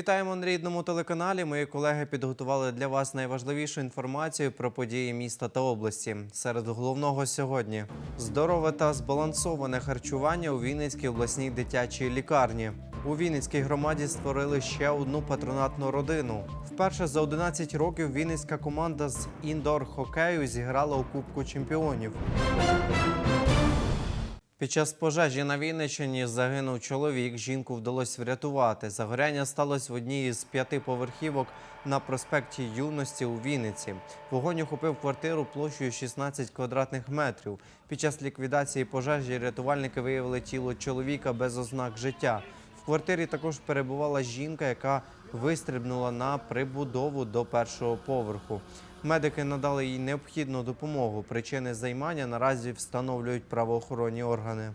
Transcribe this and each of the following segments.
Вітаємо на рідному телеканалі. Мої колеги підготували для вас найважливішу інформацію про події міста та області. Серед головного сьогодні здорове та збалансоване харчування у Вінницькій обласній дитячій лікарні. У Вінницькій громаді створили ще одну патронатну родину. Вперше за 11 років Вінницька команда з індор-хокею зіграла у Кубку чемпіонів. Під час пожежі на Вінниччині загинув чоловік. Жінку вдалося врятувати. Загоряння сталося в одній із п'яти поверхівок на проспекті Юності у Вінниці. Вогонь охопив квартиру площею 16 квадратних метрів. Під час ліквідації пожежі рятувальники виявили тіло чоловіка без ознак життя. В квартирі також перебувала жінка, яка вистрибнула на прибудову до першого поверху. Медики надали їй необхідну допомогу. Причини займання наразі встановлюють правоохоронні органи.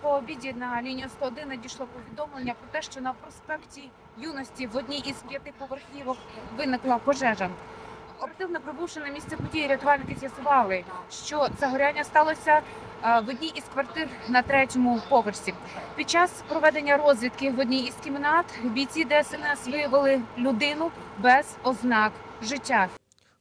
По обіді на лінію 101 надійшло повідомлення про те, що на проспекті юності в одній із п'яти поверхівок виникла пожежа. Оперативно прибувши на місце події, рятувальники з'ясували, що загоряння сталося е, в одній із квартир на третьому поверсі. Під час проведення розвідки в одній із кімнат бійці ДСНС виявили людину без ознак життя.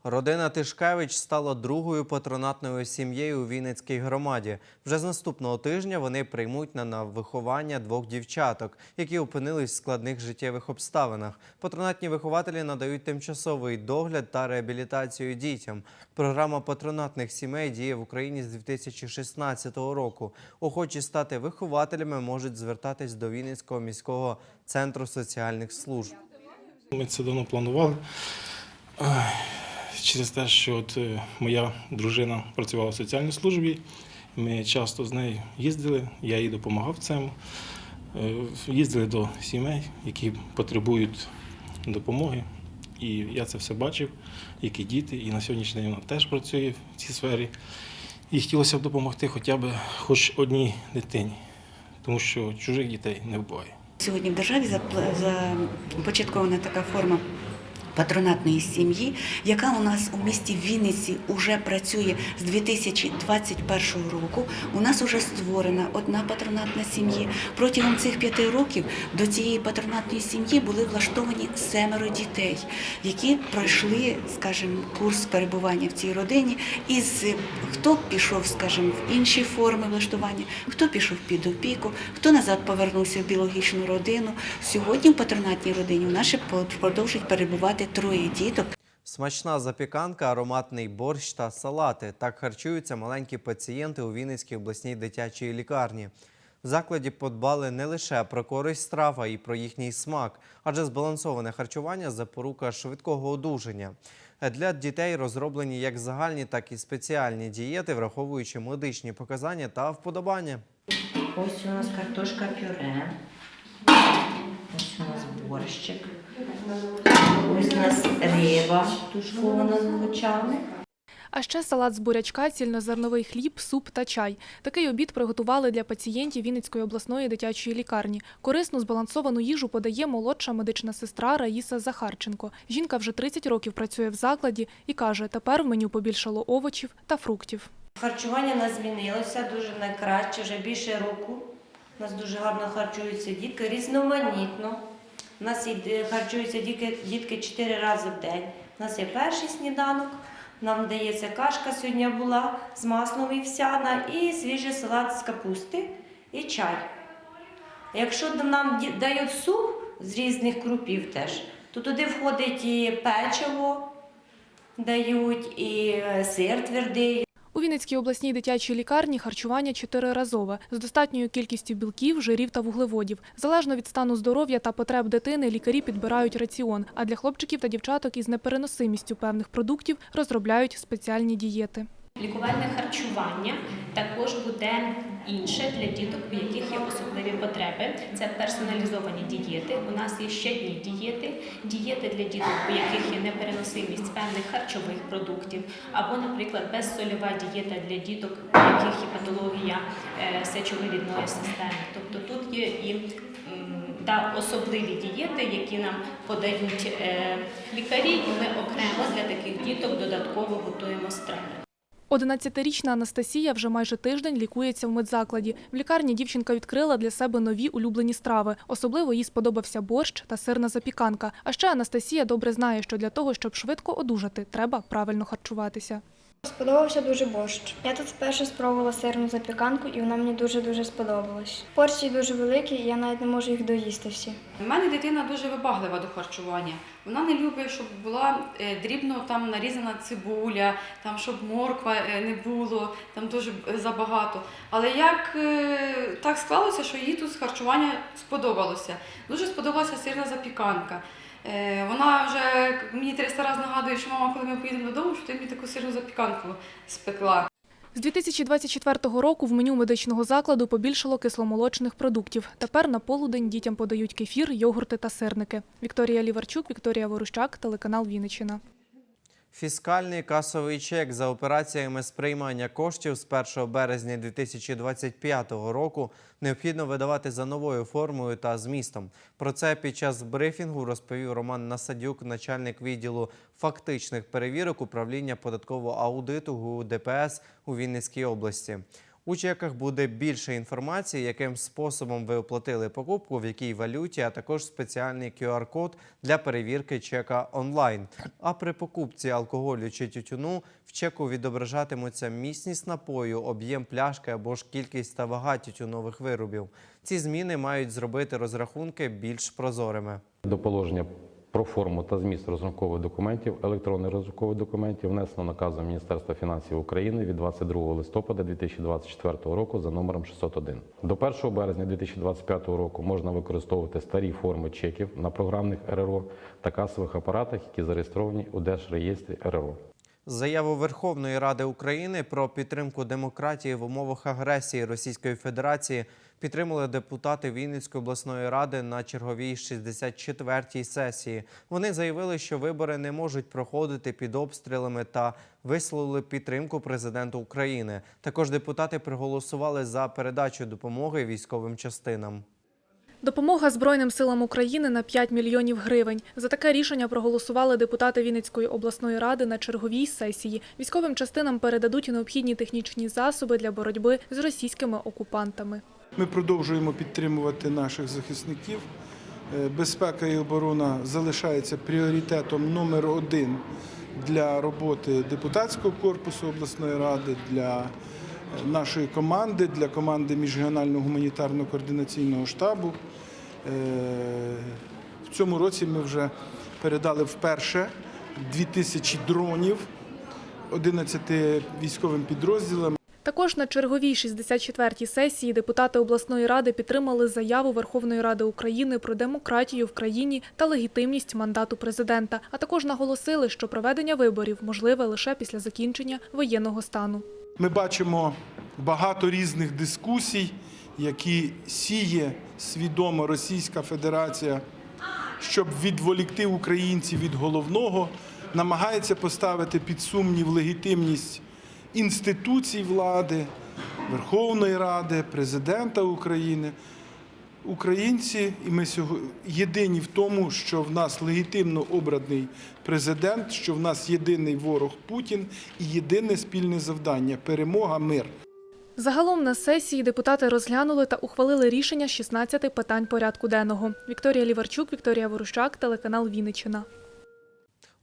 Родина Тишкевич стала другою патронатною сім'єю у Вінницькій громаді. Вже з наступного тижня вони приймуть на виховання двох дівчаток, які опинились в складних життєвих обставинах. Патронатні вихователі надають тимчасовий догляд та реабілітацію дітям. Програма патронатних сімей діє в Україні з 2016 року. Охочі стати вихователями можуть звертатись до Вінницького міського центру соціальних служб. Ми це давно планували. Через те, що от е, моя дружина працювала в соціальній службі, ми часто з нею їздили, я їй допомагав цьому. Е, Їздили до сімей, які потребують допомоги. І я це все бачив, які діти, і на сьогоднішній день вона теж працює в цій сфері. І хотілося б допомогти хоча б хоч одній дитині, тому що чужих дітей не буває. Сьогодні в державі започаткована така форма патронатної сім'ї, яка у нас у місті Вінниці вже працює з 2021 року. У нас вже створена одна патронатна сім'я. Протягом цих п'яти років до цієї патронатної сім'ї були влаштовані семеро дітей, які пройшли, скажімо, курс перебування в цій родині. Із хто пішов, скажімо, в інші форми влаштування, хто пішов під опіку, хто назад повернувся в біологічну родину. Сьогодні в патронатній родині нас продовжують перебувати троє діток. Смачна запіканка, ароматний борщ та салати. Так харчуються маленькі пацієнти у Вінницькій обласній дитячій лікарні. В закладі подбали не лише про користь страв, а й про їхній смак, адже збалансоване харчування запорука швидкого одужання. Для дітей розроблені як загальні, так і спеціальні дієти, враховуючи медичні показання та вподобання. Ось у нас картошка пюре. Ось у нас борщик. Ось у нас риба тушкована з овочами. А ще салат з бурячка, цільнозерновий хліб, суп та чай. Такий обід приготували для пацієнтів Вінницької обласної дитячої лікарні. Корисну збалансовану їжу подає молодша медична сестра Раїса Захарченко. Жінка вже 30 років працює в закладі і каже, тепер в меню побільшало овочів та фруктів. Харчування нас змінилося дуже найкраще, вже більше року. У нас дуже гарно харчуються дітки, різноманітно. У нас харчуються дітки, 4 рази в день. У нас є перший сніданок, нам дається кашка сьогодні була з маслом вівсяна і свіжий салат з капусти і чай. Якщо нам дають суп з різних крупів теж, то туди входить і печиво, дають, і е, сир твердий, У Вінницькій обласній дитячій лікарні харчування чотириразове з достатньою кількістю білків, жирів та вуглеводів. Залежно від стану здоров'я та потреб дитини, лікарі підбирають раціон. А для хлопчиків та дівчаток із непереносимістю певних продуктів розробляють спеціальні дієти. Лікувальне харчування також буде інше для діток, у яких є особливі потреби. Це персоналізовані дієти. У нас є щодні дієти, дієти для діток, у яких є непереносимість певних харчових продуктів, або, наприклад, безсольова дієта для діток, у яких є патологія е, сечовивідної системи. Тобто тут є і та особливі дієти, які нам подають е, лікарі, і ми окремо для таких діток додатково готуємо страви. 11-річна Анастасія вже майже тиждень лікується в медзакладі. В лікарні дівчинка відкрила для себе нові улюблені страви. Особливо їй сподобався борщ та сирна запіканка. А ще Анастасія добре знає, що для того, щоб швидко одужати, треба правильно харчуватися. Сподобався дуже борщ. Я тут вперше спробувала сирну запіканку, і вона мені дуже-дуже сподобалась. Порції дуже великі, і я навіть не можу їх доїсти всі. У мене дитина дуже вибаглива до харчування. Вона не любить, щоб була е, дрібно там нарізана цибуля, там щоб морква е, не було, там дуже е, забагато. Але як так склалося, що їй тут харчування сподобалося. Дуже сподобалася сирна запіканка. Е, Вона вже мені 300 разів нагадує, що мама, коли ми поїдемо додому, що ти мені таку сирну запіканку спекла. З 2024 року в меню медичного закладу побільшало кисломолочних продуктів. Тепер на полудень дітям подають кефір, йогурти та сирники. Вікторія Ліварчук, Вікторія Ворущак, телеканал Вінниччина. Фіскальний касовий чек за операціями сприймання коштів з 1 березня 2025 року необхідно видавати за новою формою та змістом. Про це під час брифінгу розповів Роман Насадюк, начальник відділу фактичних перевірок управління податкового аудиту ГУ ДПС у Вінницькій області. У чеках буде більше інформації, яким способом ви оплатили покупку, в якій валюті, а також спеціальний QR-код для перевірки чека онлайн. А при покупці алкоголю чи тютюну в чеку відображатимуться міцність напою, об'єм пляшки або ж кількість та вага тютюнових виробів. Ці зміни мають зробити розрахунки більш прозорими. До положення про форму та зміст розрахункових документів, електронних розрахункових документів внесено наказом Міністерства фінансів України від 22 листопада 2024 року за номером 601. До 1 березня 2025 року можна використовувати старі форми чеків на програмних РРО та касових апаратах, які зареєстровані у Держреєстрі РРО. Заяву Верховної Ради України про підтримку демократії в умовах агресії Російської Федерації підтримали депутати Вінницької обласної ради на черговій 64-й сесії. Вони заявили, що вибори не можуть проходити під обстрілами та висловили підтримку президенту України. Також депутати проголосували за передачу допомоги військовим частинам. Допомога Збройним силам України на 5 мільйонів гривень. За таке рішення проголосували депутати Вінницької обласної ради на черговій сесії. Військовим частинам передадуть необхідні технічні засоби для боротьби з російськими окупантами. Ми продовжуємо підтримувати наших захисників. Е, Безпека і оборона залишається пріоритетом номер один для роботи депутатського корпусу обласної ради, для е, нашої команди, для команди міжрегіонального гуманітарного координаційного штабу. Е, В цьому році ми вже передали вперше 2000 дронів 11 військовим підрозділам. Також на черговій 64-й сесії депутати обласної ради підтримали заяву Верховної Ради України про демократію в країні та легітимність мандату президента, а також наголосили, що проведення виборів можливе лише після закінчення воєнного стану. Ми бачимо багато різних дискусій, які сіє свідомо Російська Федерація, щоб відволікти українців від головного, намагається поставити під сумнів легітимність інституцій влади, Верховної Ради, президента України. Українці, і ми сьогодні єдині в тому, що в нас легітимно обраний президент, що в нас єдиний ворог Путін і єдине спільне завдання перемога, мир. Загалом на сесії депутати розглянули та ухвалили рішення з 16 питань порядку денного. Вікторія Ліварчук, Вікторія Ворущак, телеканал Вінниччина.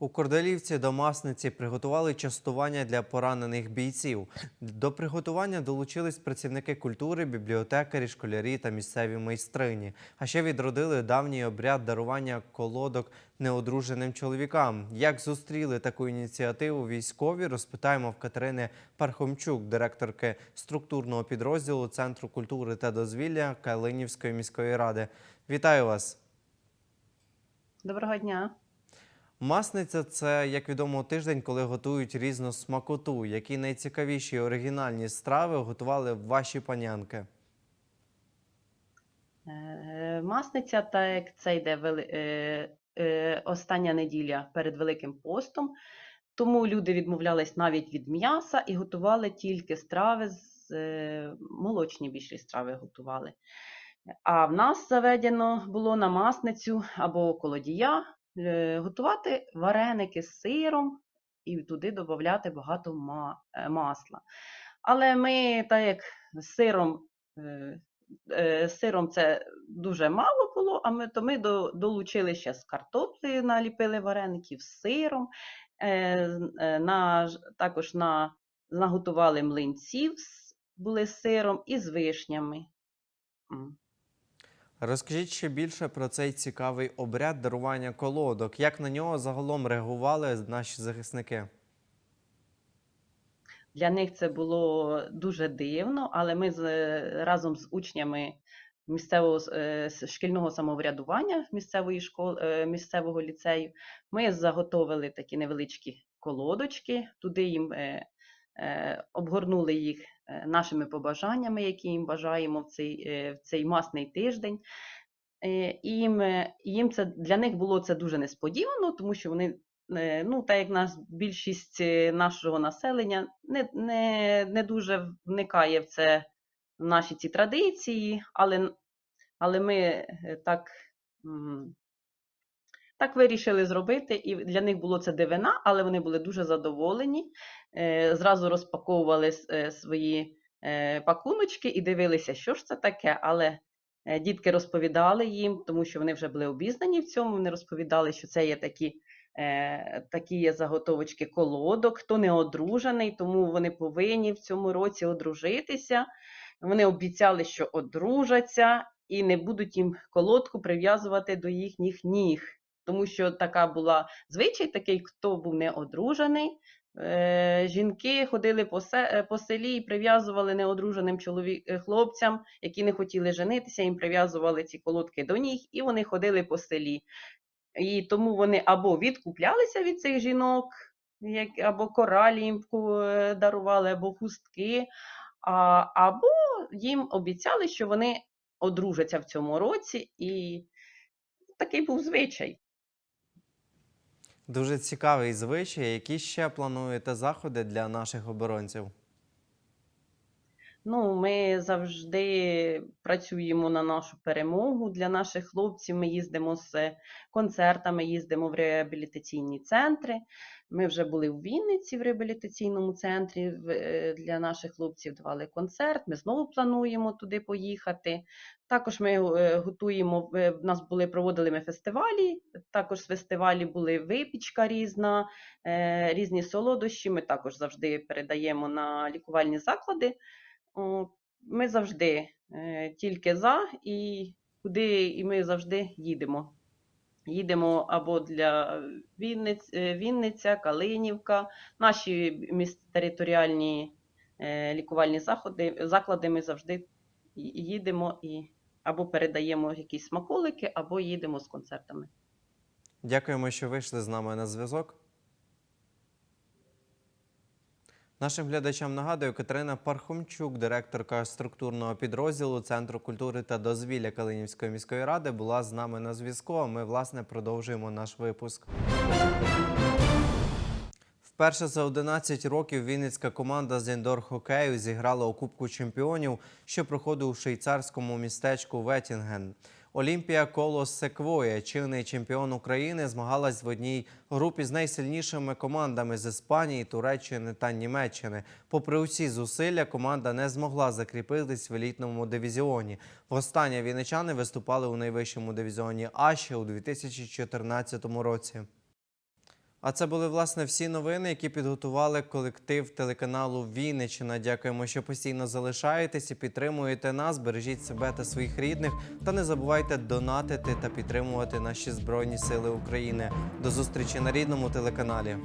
У Кордалівці до масниці приготували частування для поранених бійців. До приготування долучились працівники культури, бібліотекарі, школярі та місцеві майстрині. А ще відродили давній обряд дарування колодок неодруженим чоловікам. Як зустріли таку ініціативу військові, розпитаємо в Катерини Пархомчук, директорки структурного підрозділу Центру культури та дозвілля Калинівської міської ради. Вітаю вас! Доброго дня. Масниця це, як відомо, тиждень, коли готують різну смакоту. Які найцікавіші оригінальні страви готували ваші панянки? Е, Масниця, так це йде е, е, остання неділя перед Великим постом, тому люди відмовлялись навіть від м'яса і готували тільки страви з молочні більші страви готували. А в нас заведено було на масницю або колодія готувати вареники з сиром і туди додати багато е, масла. Але ми, так як сиром, е, е, сиром це дуже мало було, а ми, то ми долучили ще з картоплею, наліпили вареників з сиром, е, е, на, також на, наготували млинців, були з сиром і з вишнями. Розкажіть ще більше про цей цікавий обряд дарування колодок. Як на нього загалом реагували наші захисники? Для них це було дуже дивно, але ми з, разом з учнями місцевого е, шкільного самоврядування місцевої школи, місцевого ліцею ми заготовили такі невеличкі колодочки, туди їм е, е, обгорнули їх е, нашими побажаннями, які їм бажаємо в цей, е, в цей масний тиждень. Е, їм, е, їм це для них було це дуже несподівано, тому що вони, е, ну так як нас більшість е, нашого населення не, не, не дуже вникає в це в наші ці традиції, але, але ми е, так, так вирішили зробити, і для них було це дивина, але вони були дуже задоволені. Е, Зразу розпаковували е, свої е, пакуночки і дивилися, що ж це таке. Але Дітки розповідали їм, тому що вони вже були обізнані в цьому. Вони розповідали, що це є такі, такі є заготовочки колодок, хто не одружений, тому вони повинні в цьому році одружитися. Вони обіцяли, що одружаться і не будуть їм колодку прив'язувати до їхніх ніг. Тому що така була звичай, такий, хто був не одружений, Е, жінки ходили е, по селі і прив'язували неодруженим чоловік, е, хлопцям, які не хотіли женитися, їм прив'язували ці колодки до ніг, і вони ходили по селі. І тому вони або відкуплялися від цих жінок, або коралі їм дарували, або хустки, або їм обіцяли, що вони одружаться в цьому році, і такий був звичай. Дуже цікавий звичай. Які ще плануєте заходи для наших оборонців? Ну, ми завжди працюємо на нашу перемогу. Для наших хлопців ми їздимо з концертами, їздимо в реабілітаційні центри. Ми вже були в Вінниці в реабілітаційному центрі. е, Для наших хлопців давали концерт. Ми знову плануємо туди поїхати. Також ми е, готуємо. е, В нас були проводили ми фестивалі. Також з фестивалі були випічка різна, різні солодощі. Ми також завжди передаємо на лікувальні заклади. Ми завжди е, тільки за, і куди і ми завжди їдемо. Їдемо або для Вінниць, е, Вінниця, Калинівка, наші територіальні е, лікувальні заходи, заклади ми завжди їдемо і або передаємо якісь смаколики, або їдемо з концертами. Дякуємо, що вийшли з нами на зв'язок. Нашим глядачам нагадую, Катерина Пархомчук, директорка структурного підрозділу Центру культури та дозвілля Калинівської міської ради, була з нами на зв'язку. А ми, власне, продовжуємо наш випуск. Вперше за 11 років вінницька команда з індор-хокею зіграла у Кубку чемпіонів, що проходив у швейцарському містечку Ветінген. Олімпія Колос Секвоя, чинний чемпіон України, змагалась в одній групі з найсильнішими командами з Іспанії, Туреччини та Німеччини. Попри усі зусилля, команда не змогла закріпитись в елітному дивізіоні. Востаннє вінничани виступали у найвищому дивізіоні А ще у 2014 році. А це були власне всі новини, які підготували колектив телеканалу Вінниччина. Дякуємо, що постійно залишаєтесь і підтримуєте нас. Бережіть себе та своїх рідних. Та не забувайте донатити та підтримувати наші збройні сили України. До зустрічі на рідному телеканалі.